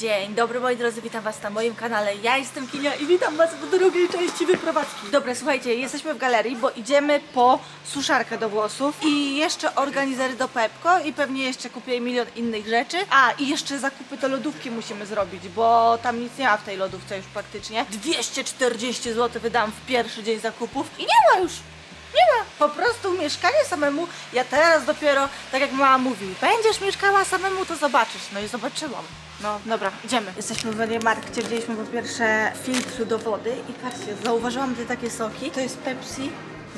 Dzień dobry moi drodzy, witam was na moim kanale. Ja jestem Kinia i witam was w drugiej części wyprowadzki. Dobra, słuchajcie, jesteśmy w galerii, bo idziemy po suszarkę do włosów i jeszcze organizery do Pepko i pewnie jeszcze kupię milion innych rzeczy. A, i jeszcze zakupy do lodówki musimy zrobić, bo tam nic nie ma w tej lodówce już praktycznie. 240 zł wydam w pierwszy dzień zakupów i nie ma już nie ma. Po prostu mieszkanie samemu, ja teraz dopiero, tak jak mama mówi, będziesz mieszkała samemu, to zobaczysz. No i zobaczyłam. No dobra, idziemy. Jesteśmy w Mediamarkcie, wzięliśmy po pierwsze filtr do wody i patrzcie, zauważyłam te takie soki. To jest Pepsi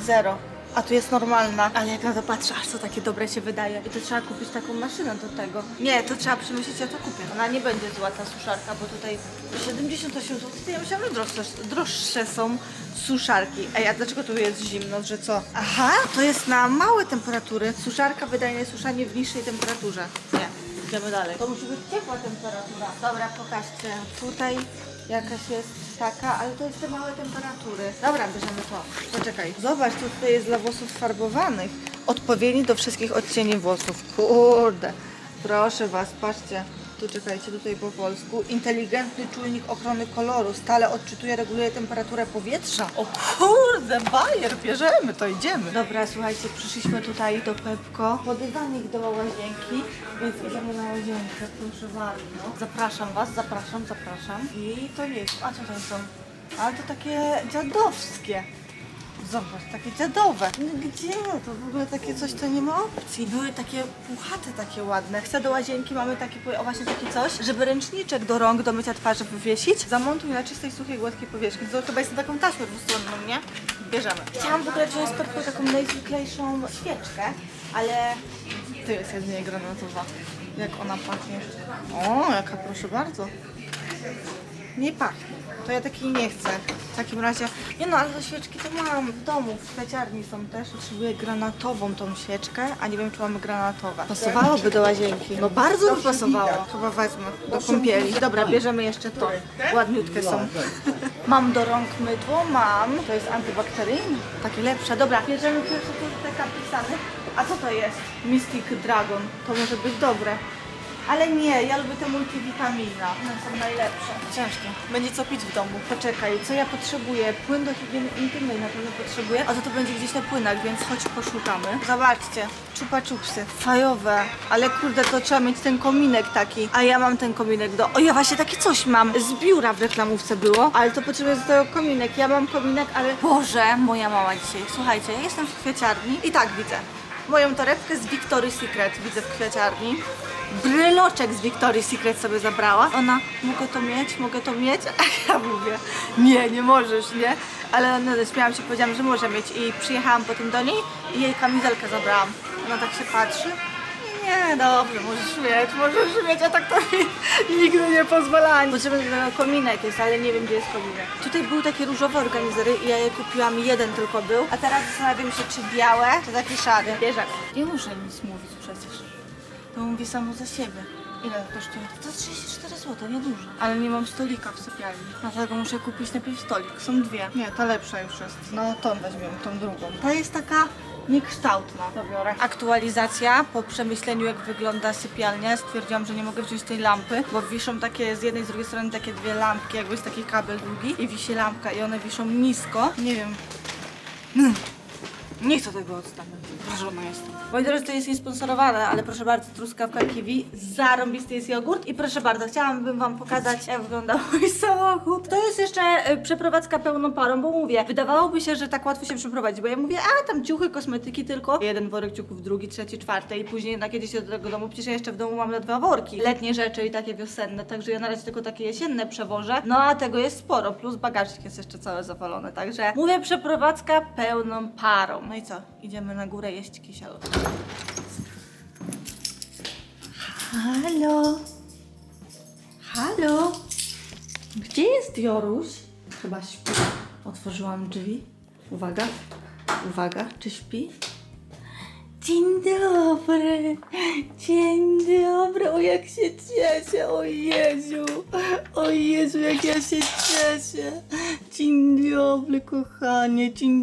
Zero. A tu jest normalna, ale jak na to patrzę, aż to takie dobre się wydaje. I to trzeba kupić taką maszynę do tego. Nie, to trzeba przemyśleć, ja to kupię. Ona nie będzie zła ta suszarka, bo tutaj 78 zł, ja myślałam, że droższe, droższe są suszarki. Ej, a dlaczego tu jest zimno, że co? Aha, to jest na małe temperatury. Suszarka wydajne suszanie w niższej temperaturze. Idziemy dalej. To musi być ciepła temperatura. Dobra, pokażcie. Tutaj jakaś jest taka, ale to jest te małe temperatury. Dobra, bierzemy to. Poczekaj. Zobacz, tu tutaj jest dla włosów farbowanych. Odpowiedni do wszystkich odcieni włosów. Kurde. Proszę Was, patrzcie. Tu czekajcie, tutaj po polsku. Inteligentny czujnik ochrony koloru. Stale odczytuje, reguluje temperaturę powietrza. O kurde, bajer, bierzemy, to idziemy. Dobra, słuchajcie, przyszliśmy tutaj do Pepko. Podywanik do łazienki, więc idziemy na łazienkę, proszę bardzo. Zapraszam Was, zapraszam, zapraszam. I to jest, a co to są? Ale to takie dziadowskie. Zobacz, takie dziadowe. No Gdzie? To w ogóle takie coś, to nie ma opcji. Były takie puchate, takie ładne. Chcę do łazienki, mamy taki, o właśnie takie coś, żeby ręczniczek do rąk, do mycia twarzy wywiesić. Zamontuj na czystej, suchej, gładkiej powierzchni. To chyba jest na taką taśmę dwustronną, nie? Bierzemy. Chciałam w ogóle wziąć z taką najzwyklejszą świeczkę, ale to jest jedynie granatowa. Jak ona pachnie. O, jaka proszę bardzo. Nie pachnie. To ja takiej nie chcę. W takim razie. Nie no, ale te świeczki to mam w domu, w kwieciarni są też. Potrzebuję granatową tą świeczkę, a nie wiem czy mamy granatowe. Pasowałoby do łazienki. No bardzo by pasowało. Chyba wezmę do kąpieli. Dobra, bierzemy jeszcze to. Ładniutkie są. Mam do rąk mydło, mam. To jest antybakteryjne. Takie lepsze. Dobra, bierzemy pierwsze te kapisany. A co to jest? Mystic Dragon. To może być dobre. Ale nie, ja lubię te multivitamina. One są najlepsze. Ciężkie. Będzie co pić w domu. Poczekaj, co ja potrzebuję? Płyn do higieny intymnej na pewno potrzebuję. A to to będzie gdzieś na płynach, więc chodź poszukamy. Zobaczcie, czupa czupsy. Fajowe. Ale kurde, to trzeba mieć ten kominek taki. A ja mam ten kominek do... O, ja właśnie taki coś mam. Z biura w reklamówce było. Ale to potrzebuję do tego kominek. Ja mam kominek, ale... Boże, moja mama dzisiaj. Słuchajcie, jestem w kwieciarni i tak widzę. Moją torebkę z Victoria's Secret widzę w kwieciarni. Bryloczek z Victoria's Secret sobie zabrała. Ona, mogę to mieć, mogę to mieć? A ja mówię, nie, nie możesz, nie? Ale no, śmiałam się, powiedziałam, że może mieć i przyjechałam potem do niej i jej kamizelkę zabrałam. Ona tak się patrzy. Nie, dobrze, możesz mieć, możesz mieć, a tak to nigdy nie pozwalali. Potrzebny tego kominek jest, ale nie wiem, gdzie jest kominek. Tutaj były takie różowe organizery i ja je kupiłam, jeden tylko był. A teraz zastanawiam się, czy białe, czy taki szary. Bierzak. Nie muszę nic mówić przecież. To mówi samo za siebie. Ile to kosztuje? To jest 34 zł, niedużo. Ale nie mam stolika w sypialni. Dlatego muszę kupić najpierw stolik. Są dwie. Nie, ta lepsza już jest. No tą weźmiemy, tą drugą. Ta jest taka niekształtna. To biorę. Aktualizacja po przemyśleniu jak wygląda sypialnia. Stwierdziłam, że nie mogę wziąć tej lampy, bo wiszą takie z jednej i z drugiej strony takie dwie lampki, jakby jest taki kabel długi i wisi lampka i one wiszą nisko. Nie wiem. Mm. Nie chcę tego odstawiać. Wrażona jestem. Moi drodzy, to jest niesponsorowane, ale proszę bardzo, truskawka kiwi, zarąbisty jest jogurt i proszę bardzo, chciałabym wam pokazać, jak wygląda mój samochód. To jest jeszcze e, przeprowadzka pełną parą, bo mówię, wydawałoby się, że tak łatwo się przeprowadzić, bo ja mówię, a tam ciuchy, kosmetyki tylko, jeden worek ciuchów, drugi, trzeci, czwarty i później na kiedyś do tego domu, przecież ja jeszcze w domu mam na dwa worki, letnie rzeczy i takie wiosenne, także ja na razie tylko takie jesienne przewożę, no a tego jest sporo, plus bagażnik jest jeszcze cały zawalony, także mówię, przeprowadzka pełną parą. No i co, idziemy na górę jeść kisiel. Halo? Halo? Gdzie jest Joruś? Chyba śpi. Otworzyłam drzwi. Uwaga, uwaga, czy śpi? Dzień dobry, dzień dobry, o jak się cieszę, o Jezu, o Jezu, jak ja się cieszę. Dzień dobry, kochanie, dzień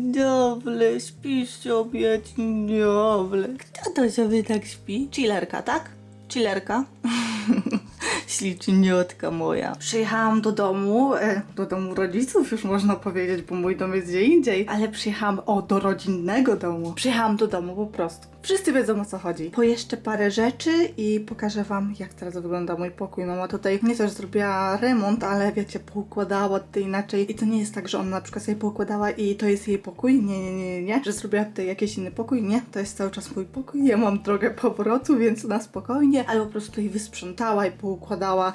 śpisz sobie, dzień dobry. Kto to sobie tak śpi? Chillerka, tak? Chillerka. Śliczniutka moja. Przyjechałam do domu, e, do domu rodziców już można powiedzieć, bo mój dom jest gdzie indziej, ale przyjechałam, o, do rodzinnego domu. Przyjechałam do domu po prostu. Wszyscy wiedzą o co chodzi. Po jeszcze parę rzeczy i pokażę wam, jak teraz wygląda mój pokój. Mama tutaj nie też zrobiła remont, ale wiecie, poukładała tutaj inaczej. I to nie jest tak, że ona na przykład sobie poukładała i to jest jej pokój. Nie, nie, nie, nie. Że zrobiła tutaj jakiś inny pokój. Nie, to jest cały czas mój pokój. Ja mam drogę powrotu, więc na spokojnie. Ale po prostu jej wysprzątała i poukładała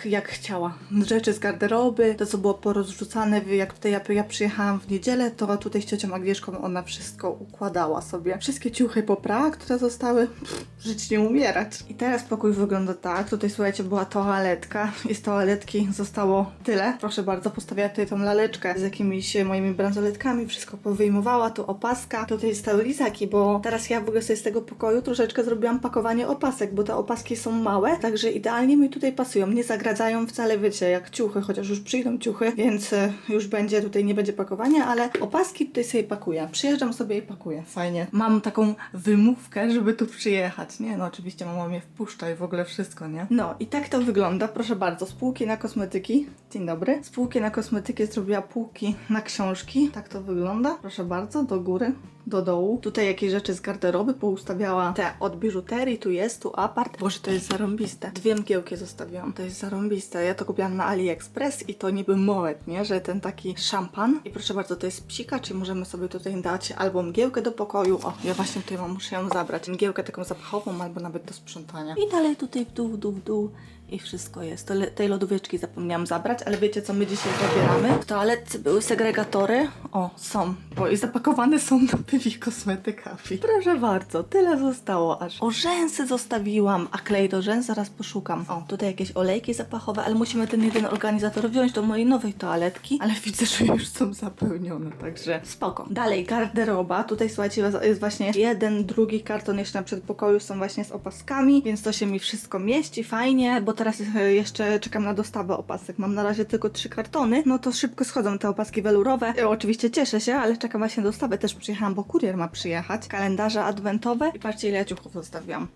jak chciała. Rzeczy z garderoby, to co było porozrzucane, jak tutaj ja, ja przyjechałam w niedzielę, to tutaj z ciocią Agnieszką ona wszystko układała sobie. Wszystkie ciuchy poprała, które zostały, pff, żyć nie umierać. I teraz pokój wygląda tak. Tutaj słuchajcie, była toaletka i z toaletki zostało tyle. Proszę bardzo, postawiła tutaj tą laleczkę z jakimiś moimi bransoletkami, wszystko powyjmowała, tu opaska. Tutaj stały lizaki, bo teraz ja w ogóle sobie z tego pokoju troszeczkę zrobiłam pakowanie opasek, bo te opaski są małe, także idealnie mi tutaj pasują. Nie zagradzają wcale, wiecie, jak ciuchy, chociaż już przyjdą ciuchy, więc e, już będzie, tutaj nie będzie pakowania, ale opaski tutaj sobie pakuję. Przyjeżdżam sobie i pakuję. Fajnie. Mam taką wymówkę, żeby tu przyjechać, nie? No oczywiście mama mnie wpuszcza i w ogóle wszystko, nie? No i tak to wygląda, proszę bardzo. Spółki na kosmetyki. Dzień dobry. Spółki na kosmetyki zrobiła półki na książki. Tak to wygląda. Proszę bardzo, do góry do dołu. Tutaj jakieś rzeczy z garderoby poustawiała te od biżuterii, tu jest, tu apart. Boże, to jest zarąbiste. Dwie mgiełki zostawiłam, to jest zarąbiste. Ja to kupiłam na AliExpress i to niby moet, nie? Że ten taki szampan. I proszę bardzo, to jest psika, czyli możemy sobie tutaj dać albo mgiełkę do pokoju. O, ja właśnie tutaj mam, muszę ją zabrać. Mgiełkę taką zapachową albo nawet do sprzątania. I dalej tutaj w dół, w dół, w dół. I wszystko jest. Tej lodóweczki zapomniałam zabrać, ale wiecie co my dzisiaj zabieramy? W toaletce były segregatory. O, są. Bo i zapakowane są do pywi kosmetykami. Proszę bardzo, tyle zostało aż. O, rzęsy zostawiłam, a klej do rzęs zaraz poszukam. O, tutaj jakieś olejki zapachowe, ale musimy ten jeden organizator wziąć do mojej nowej toaletki. Ale widzę, że już są zapełnione, także spoko. Dalej, garderoba. Tutaj słuchajcie, jest właśnie jeden, drugi karton jeszcze na przedpokoju są właśnie z opaskami, więc to się mi wszystko mieści fajnie, bo teraz e, jeszcze czekam na dostawę opasek. Mam na razie tylko trzy kartony, no to szybko schodzą te opaski welurowe. E, oczywiście cieszę się, ale czekam właśnie na dostawę. Też przyjechałam, bo kurier ma przyjechać. Kalendarze adwentowe i patrzcie ile ciuchów zostawiłam.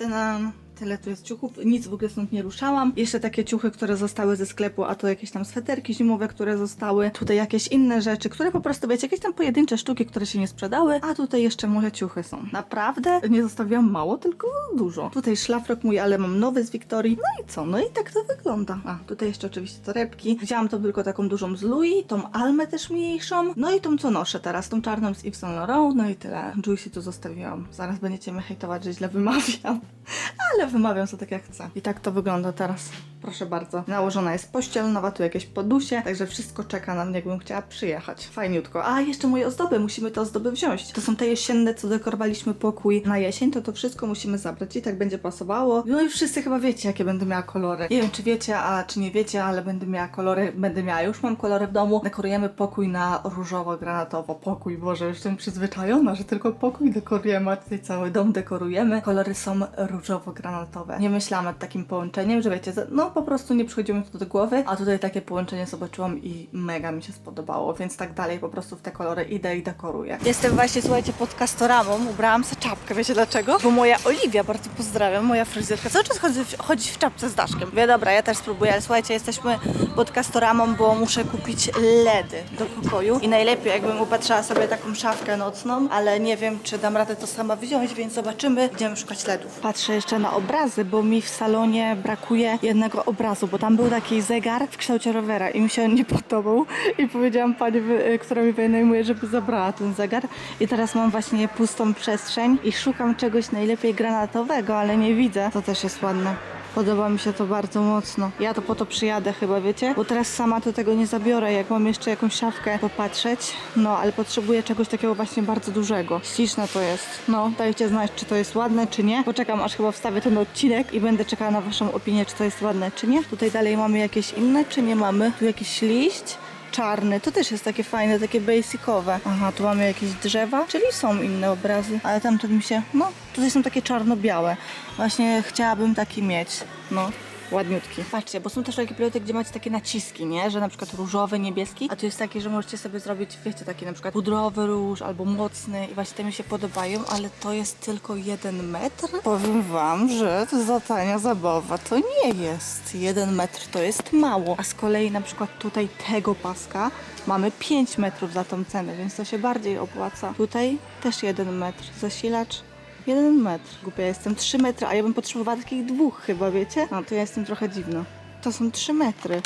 Um, tyle tu jest ciuchów, nic w ogóle stąd nie ruszałam. Jeszcze takie ciuchy, które zostały ze sklepu, a to jakieś tam sweterki zimowe, które zostały. Tutaj jakieś inne rzeczy, które po prostu, wiecie, jakieś tam pojedyncze sztuki, które się nie sprzedały. A tutaj jeszcze moje ciuchy są. Naprawdę nie zostawiłam mało, tylko dużo. Tutaj szlafrok mój, ale mam nowy z Wiktorii. No i co? No i tak to wygląda. A, tutaj jeszcze oczywiście torebki. Wzięłam to tylko taką dużą z Louis, tą Almę też mniejszą. No i tą, co noszę teraz, tą czarną z Yves Saint Laurent. No i tyle. Juicy tu zostawiłam. Zaraz będziecie mnie hejtować, że źle wymawiam. Ale wymawiam sobie tak jak chcę. I tak to wygląda teraz. Proszę bardzo. Nałożona jest pościel, nowa tu jakieś podusie, także wszystko czeka na mnie, jakbym chciała przyjechać. Fajniutko. A, jeszcze moje ozdoby. Musimy te ozdoby wziąć. To są te jesienne, co dekorowaliśmy pokój na jesień, to to wszystko musimy zabrać i tak będzie pasowało. No i wszyscy chyba wiecie, jakie będę miała kolory. Nie wiem, czy wiecie, a czy nie wiecie, ale będę miała kolory, będę miała, już mam kolory w domu. Dekorujemy pokój na różowo-granatowo. Pokój, Boże, już jestem przyzwyczajona, że tylko pokój dekorujemy, a tutaj cały dom dekorujemy. Kolory są różowo-granatowe. Nie myślałam nad takim połączeniem, że wiecie, no po prostu nie przychodziło mi to do głowy, a tutaj takie połączenie zobaczyłam i mega mi się spodobało, więc tak dalej po prostu w te kolory idę i dekoruję. Jestem właśnie, słuchajcie, pod Castoramą, ubrałam sobie czapkę, wiecie dlaczego? Bo moja Oliwia, bardzo pozdrawiam, moja fryzjerka, cały czas chodzi, w- chodzi w czapce z daszkiem. Wie, dobra, ja też spróbuję, ale słuchajcie, jesteśmy pod Castoramą, bo muszę kupić LEDy do pokoju i najlepiej jakbym upatrzyła sobie taką szafkę nocną, ale nie wiem, czy dam radę to sama wziąć, więc zobaczymy. Idziemy szukać LEDów. Patrzę jeszcze na obrazy, bo mi w salonie brakuje jednego obrazu, bo tam był taki zegar w kształcie rowera i mi się on nie podobał i powiedziałam pani, wy- która mi wynajmuje, żeby zabrała ten zegar i teraz mam właśnie pustą przestrzeń i szukam czegoś najlepiej granatowego, ale nie widzę. To też jest ładne. Podoba mi się to bardzo mocno. Ja to po to przyjadę chyba, wiecie? Bo teraz sama to tego nie zabiorę, jak mam jeszcze jakąś szafkę popatrzeć. No, ale potrzebuję czegoś takiego właśnie bardzo dużego. Śliczne to jest. No, dajcie znać, czy to jest ładne, czy nie. Poczekam, aż chyba wstawię ten odcinek i będę czekała na waszą opinię, czy to jest ładne, czy nie. Tutaj dalej mamy jakieś inne, czy nie mamy? Tu jakiś liść czarny. To też jest takie fajne, takie basicowe. Aha, tu mamy jakieś drzewa, czyli są inne obrazy, ale tamten mi się, no, tutaj są takie czarno-białe. Właśnie chciałabym taki mieć, no. Ładniutki. Patrzcie, bo są też takie piloty, gdzie macie takie naciski, nie? Że na przykład różowy, niebieski, a tu jest taki, że możecie sobie zrobić, wiecie, taki na przykład pudrowy róż albo mocny i właśnie te mi się podobają, ale to jest tylko jeden metr. Powiem wam, że to za tania zabawa to nie jest. Jeden metr to jest mało, a z kolei na przykład tutaj tego paska mamy 5 metrów za tą cenę, więc to się bardziej opłaca. Tutaj też jeden metr. Zasilacz Jeden metr. Głupia jestem. Trzy metry, a ja bym potrzebowała takich dwóch chyba, wiecie? No to ja jestem trochę dziwna. To są trzy metry.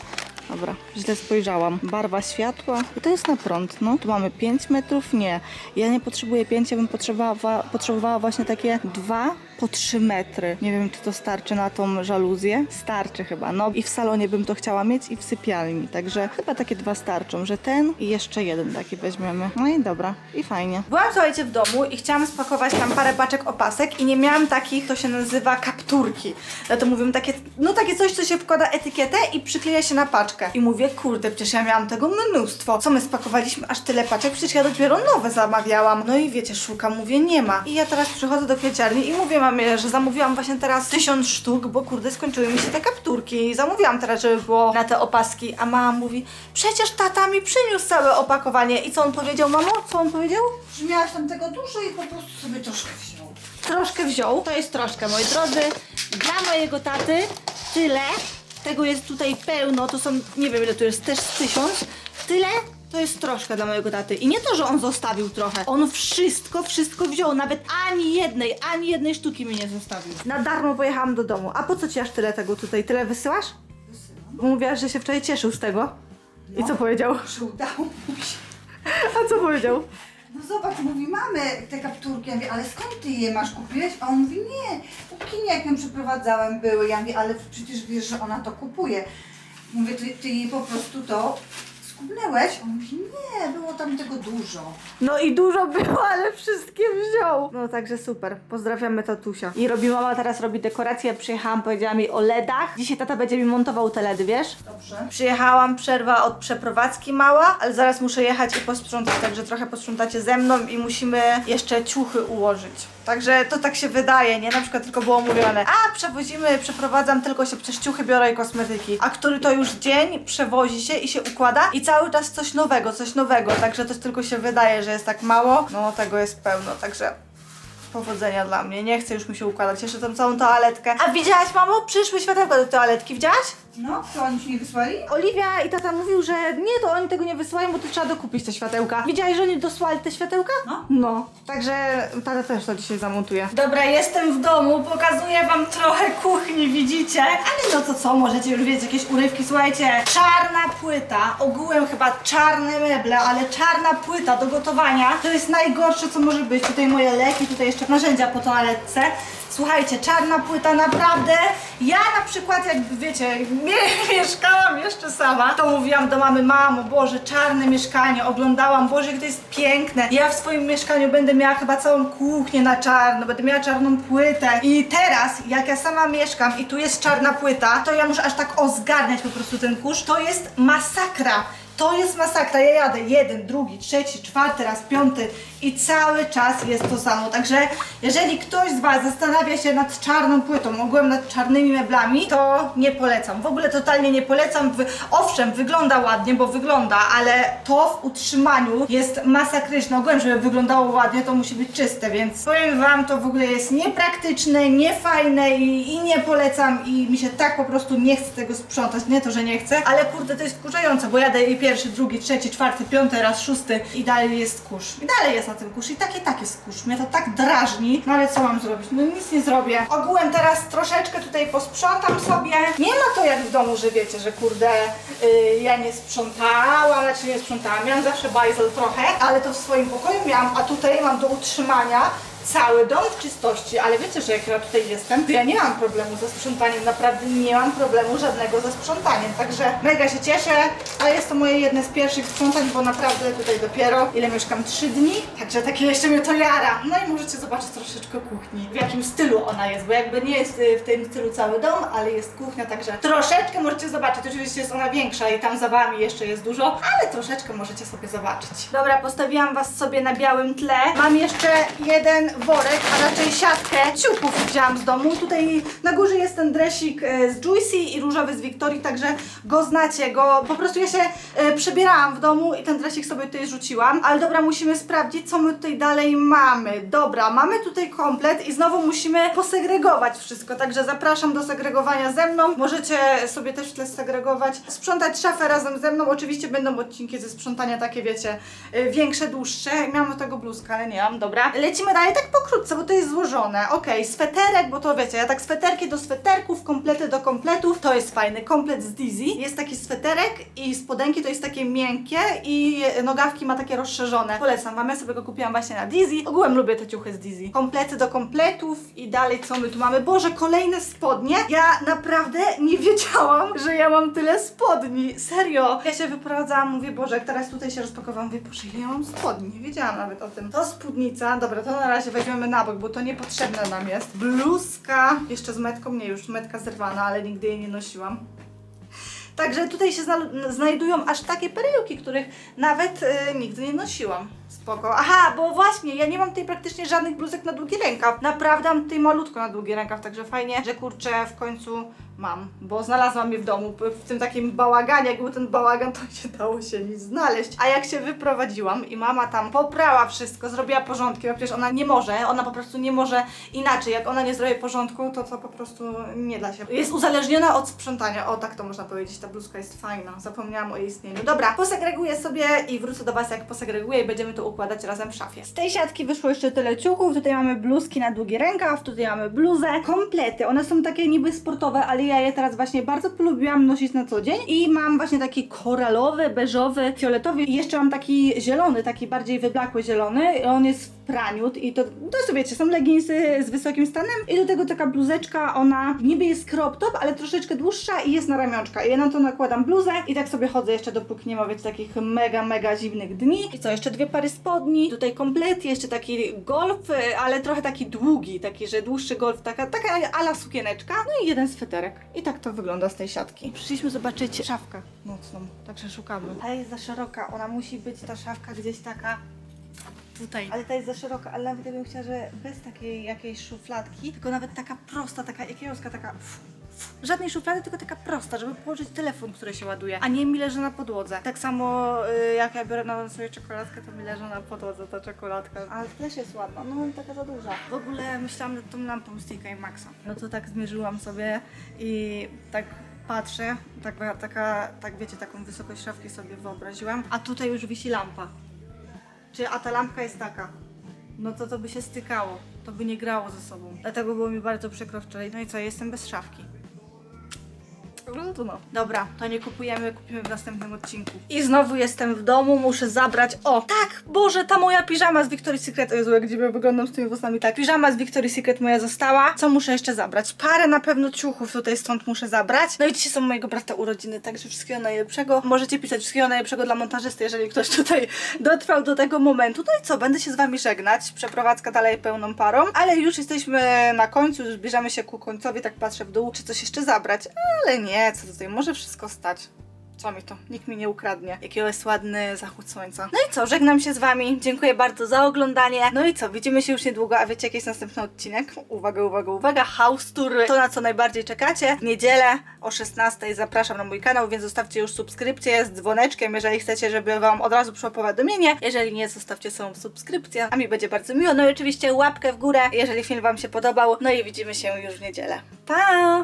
Dobra, źle spojrzałam. Barwa światła. I to jest na prąd, no. Tu mamy 5 metrów. Nie. Ja nie potrzebuję 5, ja bym potrzebowała, potrzebowała właśnie takie dwa po 3 metry. Nie wiem, czy to starczy na tą żaluzję. Starczy chyba. No i w salonie bym to chciała mieć i w sypialni. Także chyba takie dwa starczą, że ten i jeszcze jeden taki weźmiemy. No i dobra. I fajnie. Byłam, słuchajcie, w domu i chciałam spakować tam parę paczek opasek i nie miałam takich, to się nazywa kapturki. Ja to mówię, takie, no takie coś, co się wkłada etykietę i przykleja się na paczkę. I mówię, kurde, przecież ja miałam tego mnóstwo. Co my spakowaliśmy aż tyle paczek? Przecież ja dopiero nowe zamawiałam. No i wiecie, szukam, mówię, nie ma. I ja teraz przychodzę do kwieciarni i mówię mamie, że zamówiłam właśnie teraz tysiąc sztuk, bo kurde, skończyły mi się te kapturki. I zamówiłam teraz, żeby było na te opaski. A mama mówi, przecież tata mi przyniósł całe opakowanie. I co on powiedział, mamo? Co on powiedział? Że miałaś tam tego dużo i po prostu sobie troszkę wziął. troszkę wziął. To jest troszkę, moi drodzy. Dla mojego taty tyle. Tego jest tutaj pełno. To są, nie wiem ile tu jest, też tysiąc. Tyle to jest troszkę dla mojego taty. I nie to, że on zostawił trochę. On wszystko, wszystko wziął. Nawet ani jednej, ani jednej sztuki mi nie zostawił. Na darmo pojechałam do domu. A po co ci aż tyle tego tutaj? Tyle wysyłasz? Wysyłam. Bo mówiłaś, że się wczoraj cieszył z tego. I co powiedział? Że udało mi się. A co powiedział? No zobacz, mówi, mamy te kapturki. Ja mówię, ale skąd ty je masz? Kupiłeś? A on mówi, nie, u kinie jak ją przeprowadzałem były. Ja mówię, ale przecież wiesz, że ona to kupuje. Mówię, ty, ty jej po prostu to On mówi, nie, było tam tego dużo. No i dużo było, ale wszystkie wziął. No także super. Pozdrawiamy tatusia. I robi mama teraz robi dekorację. Przyjechałam, powiedziała mi o LEDach. Dzisiaj tata będzie mi montował te LEDy, wiesz? Dobrze. Przyjechałam, przerwa od przeprowadzki mała, ale zaraz muszę jechać i posprzątać, także trochę posprzątacie ze mną i musimy jeszcze ciuchy ułożyć. Także to tak się wydaje, nie? Na przykład tylko było mówione, a przewozimy, przeprowadzam, tylko się przez ciuchy biorę i kosmetyki. A który to już dzień przewozi się i się układa i cały czas coś nowego, coś nowego. Także to tylko się wydaje, że jest tak mało. No tego jest pełno, także powodzenia dla mnie. Nie chcę już mi się układać jeszcze tą całą toaletkę. A widziałaś, mamo? Przyszły światełka do toaletki, widziałaś? No, to oni ci nie wysłali? Oliwia i tata mówił, że nie, to oni tego nie wysyłają, bo to trzeba dokupić te światełka. Widziałeś, że oni dosłali te światełka? No. No, także tata też to dzisiaj zamontuje. Dobra, jestem w domu, pokazuję wam trochę kuchni, widzicie? Ale no to co, możecie już wiedzieć jakieś urywki. Słuchajcie, czarna płyta, ogółem chyba czarne meble, ale czarna płyta do gotowania to jest najgorsze, co może być. Tutaj moje leki, tutaj jeszcze narzędzia po toaletce. Słuchajcie, czarna płyta naprawdę. Ja na przykład, jak wiecie, mie- mieszkałam jeszcze sama, to mówiłam do mamy, mamo, Boże, czarne mieszkanie, oglądałam, Boże, jak to jest piękne. Ja w swoim mieszkaniu będę miała chyba całą kuchnię na czarno, będę miała czarną płytę. I teraz, jak ja sama mieszkam i tu jest czarna płyta, to ja muszę aż tak ozgarniać po prostu ten kurz. To jest masakra. To jest masakra. Ja jadę jeden, drugi, trzeci, czwarty raz, piąty i cały czas jest to samo. Także jeżeli ktoś z Was zastanawia się nad czarną płytą, ogółem nad czarnymi meblami, to nie polecam. W ogóle totalnie nie polecam. Owszem, wygląda ładnie, bo wygląda, ale to w utrzymaniu jest masakryczne. Ogółem, żeby wyglądało ładnie, to musi być czyste, więc powiem Wam, to w ogóle jest niepraktyczne, niefajne i, i nie polecam i mi się tak po prostu nie chce tego sprzątać. Nie to, że nie chcę, ale kurde, to jest wkurzające, bo jadę i pierwszy, drugi, trzeci, czwarty, piąty, raz szósty i dalej jest kurz. I dalej jest na tym kurz i taki tak jest kurz. Mnie to tak drażni, no ale co mam zrobić? No nic nie zrobię. Ogółem teraz troszeczkę tutaj posprzątam sobie. Nie ma to jak w domu, że wiecie, że kurde, yy, ja nie sprzątałam, znaczy nie sprzątałam. Miałam zawsze bajzel trochę, ale to w swoim pokoju miałam, a tutaj mam do utrzymania cały dom w czystości, ale wiecie, że jak ja tutaj jestem, to ja nie mam problemu ze sprzątaniem, naprawdę nie mam problemu żadnego ze sprzątaniem, także mega się cieszę, ale jest to moje jedne z pierwszych sprzątań, bo naprawdę tutaj dopiero ile mieszkam 3 dni, także takie jeszcze mnie to jara. No i możecie zobaczyć troszeczkę kuchni, w jakim stylu ona jest, bo jakby nie jest y, w tym stylu cały dom, ale jest kuchnia, także troszeczkę możecie zobaczyć, oczywiście jest ona większa i tam za wami jeszcze jest dużo, ale troszeczkę możecie sobie zobaczyć. Dobra, postawiłam was sobie na białym tle, mam jeszcze jeden worek, a raczej siatkę ciuchów wzięłam z domu. Tutaj na górze jest ten dresik e, z Juicy i różowy z Wiktorii, także go znacie, go po prostu ja się e, przebierałam w domu i ten dresik sobie tutaj rzuciłam. Ale dobra, musimy sprawdzić, co my tutaj dalej mamy. Dobra, mamy tutaj komplet i znowu musimy posegregować wszystko, także zapraszam do segregowania ze mną. Możecie sobie też w tle segregować, sprzątać szafę razem ze mną. Oczywiście będą odcinki ze sprzątania takie, wiecie, y, większe, dłuższe. Miałam do tego bluzkę, ale nie mam, dobra. Lecimy dalej tak pokrótce, bo to jest złożone. Okej, sweterek, bo to wiecie, ja tak sweterki do sweterków, komplety do kompletów. To jest fajny komplet z Dizzy. Jest taki sweterek i spodenki to jest takie miękkie i nogawki ma takie rozszerzone. Polecam wam, ja sobie go kupiłam właśnie na Dizzy. Ogółem lubię te ciuchy z Dizzy. Komplety do kompletów i dalej co my tu mamy? Boże, kolejne spodnie. Ja naprawdę nie wiedziałam, że ja mam tyle spodni. Serio. Ja się wyprowadzałam, mówię, Boże, jak teraz tutaj się rozpakowałam, mówię, Boże, ile ja mam spodni. Nie wiedziałam nawet o tym. To spódnica, dobra, to na razie weźmiemy na bok, bo to niepotrzebne nam jest. Bluzka, jeszcze z metką, nie, już metka zerwana, ale nigdy jej nie nosiłam. Także tutaj się zna- znajdują aż takie perełki, których nawet y, nigdy nie nosiłam. Spoko. Aha, bo właśnie, ja nie mam tutaj praktycznie żadnych bluzek na długi rękaw. Naprawdę mam tutaj malutko na długi rękaw, także fajnie, że kurczę w końcu mam, bo znalazłam je w domu. W tym takim bałaganie, jak był ten bałagan, to nie dało się nic znaleźć. A jak się wyprowadziłam i mama tam poprała wszystko, zrobiła porządki, bo przecież ona nie może, ona po prostu nie może inaczej. Jak ona nie zrobi porządku, to to po prostu nie da się. Jest uzależniona od sprzątania. O, tak to można powiedzieć. Ta bluzka jest fajna. Zapomniałam o jej istnieniu. Dobra, posegreguję sobie i wrócę do Was, jak posegreguję i będziemy to układać razem w szafie. Z tej siatki wyszło jeszcze tyle ciuchów. Tutaj mamy bluzki na długi rękaw, tutaj mamy bluzę, komplety. One są takie niby sportowe, ale ja je teraz właśnie bardzo polubiłam nosić na co dzień. I mam właśnie taki koralowy, beżowy, fioletowy i jeszcze mam taki zielony, taki bardziej wyblakły zielony. On jest w praniu i to, to sobie wiecie, są leginsy z wysokim stanem i do tego taka bluzeczka, ona niby jest crop top, ale troszeczkę dłuższa i jest na ramionczka. I ja na to nakładam bluzę i tak sobie chodzę jeszcze dopóki nie ma wiecie, takich mega, mega zimnych dni. I co, jeszcze dwie pary spodni, tutaj komplet, jeszcze taki golf, ale trochę taki długi, taki, że dłuższy golf, taka, taka ala sukieneczka, no i jeden sweterek. I tak to wygląda z tej siatki. Przyszliśmy zobaczyć szafkę nocną, także szukamy. Ta jest za szeroka, ona musi być ta szafka gdzieś taka tutaj. Ale ta jest za szeroka, ale nawet ja bym chciała, że bez takiej jakiejś szufladki, tylko nawet taka prosta, taka jakiegoska, taka... f- f- Żadnej szuflady, tylko taka prosta, żeby położyć telefon, który się ładuje, a nie mi leży na podłodze. Tak samo y, jak ja biorę na sobie czekoladkę, to mi leży na podłodze ta czekoladka. Ale też jest ładna, no taka za duża. W ogóle myślałam nad tą lampą z TK Maxa. No to tak zmierzyłam sobie i tak patrzę, taka, taka, tak wiecie, taką wysokość szafki sobie wyobraziłam, a tutaj już wisi lampa. Czy a ta lampka jest taka? No to to by się stykało. To by nie grało ze sobą. Dlatego było mi bardzo przykro wczoraj. No i co, jestem bez szafki. No no. Dobra, to nie kupujemy, kupimy w następnym odcinku. I znowu jestem w domu, muszę zabrać. O, tak! Boże, ta moja piżama z Victoria's Secret. O Jezu, jak dziwnie wyglądam z tymi włosami. Tak, piżama z Victoria's Secret moja została. Co muszę jeszcze zabrać? Parę na pewno ciuchów tutaj stąd muszę zabrać. No i dzisiaj są mojego brata urodziny, także wszystkiego najlepszego. Możecie pisać wszystkiego najlepszego dla montażysty, jeżeli ktoś tutaj dotrwał do tego momentu. No i co, będę się z wami żegnać. Przeprowadzka dalej pełną parą, ale już jesteśmy na końcu, już zbliżamy się ku końcowi, tak patrzę w dół, czy coś jeszcze zabrać. Ale nie, co tutaj, może wszystko stać. Co mi to? Nikt mi nie ukradnie. Jaki jest ładny zachód słońca. No i co, żegnam się z wami. Dziękuję bardzo za oglądanie. No i co, widzimy się już niedługo, a wiecie jaki jest następny odcinek? Uwaga, uwaga, uwaga. House Tour. To na co najbardziej czekacie. W niedzielę o 16 zapraszam na mój kanał, więc zostawcie już subskrypcję z dzwoneczkiem, jeżeli chcecie, żeby wam od razu przyszło powiadomienie. Jeżeli nie, zostawcie sobie subskrypcję, a mi będzie bardzo miło. No i oczywiście łapkę w górę, jeżeli film wam się podobał. No i widzimy się już w niedzielę. Pa!